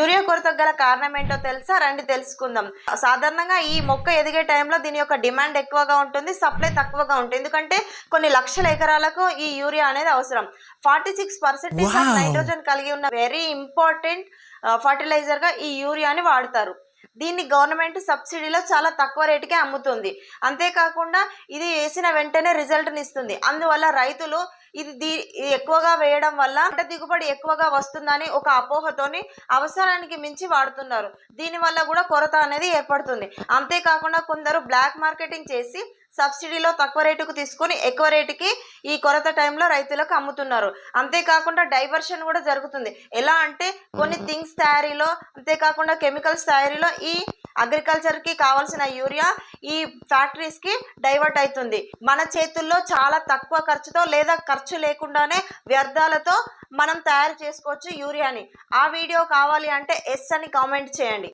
Urea కొరతకు గల కారణం ఏంటో తెలుసా? రండి తెలుసుకుందాం. సాధారణంగా ఈ మొక్క ఎదిగే టైంలో దీని యొక్క డిమాండ్ ఎక్కువగా ఉంటుంది సప్లై తక్కువగా ఉంటుంది. ఎందుకంటే కొన్ని లక్షల ఎకరాలకు ఈ యూరియా అనేది అవసరం. Forty six percentage. నైట్రోజన్ కలిగి ఉన్న వెరీ ఇంపార్టెంట్ ఫర్టిలైజర్గా ఈ యూరియాని వాడతారు. దీన్ని గవర్నమెంట్ సబ్సిడీలో చాలా తక్కువ రేటుకే అమ్ముతుంది. అంతేకాకుండా ఇది వేసిన వెంటనే రిజల్ట్ని ఇస్తుంది అందువల్ల రైతులు ఇది దీ ఎక్కువగా వేయడం వల్ల పంట దిగుబడి ఎక్కువగా వస్తుందని ఒక అపోహతోని అవసరానికి మించి వాడుతున్నారు. దీనివల్ల కూడా కొరత అనేది ఏర్పడుతుంది. అంతేకాకుండా కొందరు బ్లాక్ మార్కెటింగ్ చేసి సబ్సిడీలో తక్కువ రేటుకు తీసుకొని ఎక్కువ రేటుకి ఈ కొరత టైంలో రైతులకు అమ్ముతున్నారు. అంతేకాకుండా డైవర్షన్ కూడా జరుగుతుంది. ఎలా అంటే కొన్ని థింగ్స్ తయారీలో అంతేకాకుండా కెమికల్స్ తయారీలో ఈ అగ్రికల్చర్కి కావాల్సిన యూరియా ఈ ఫ్యాక్టరీస్కి డైవర్ట్ అవుతుంది. మన చేతుల్లో చాలా తక్కువ ఖర్చుతో లేదా ఖర్చు లేకుండానే వ్యర్థాలతో మనం తయారు చేసుకోవచ్చు యూరియాని. ఆ వీడియో కావాలి అంటే ఎస్ అని కామెంట్ చేయండి.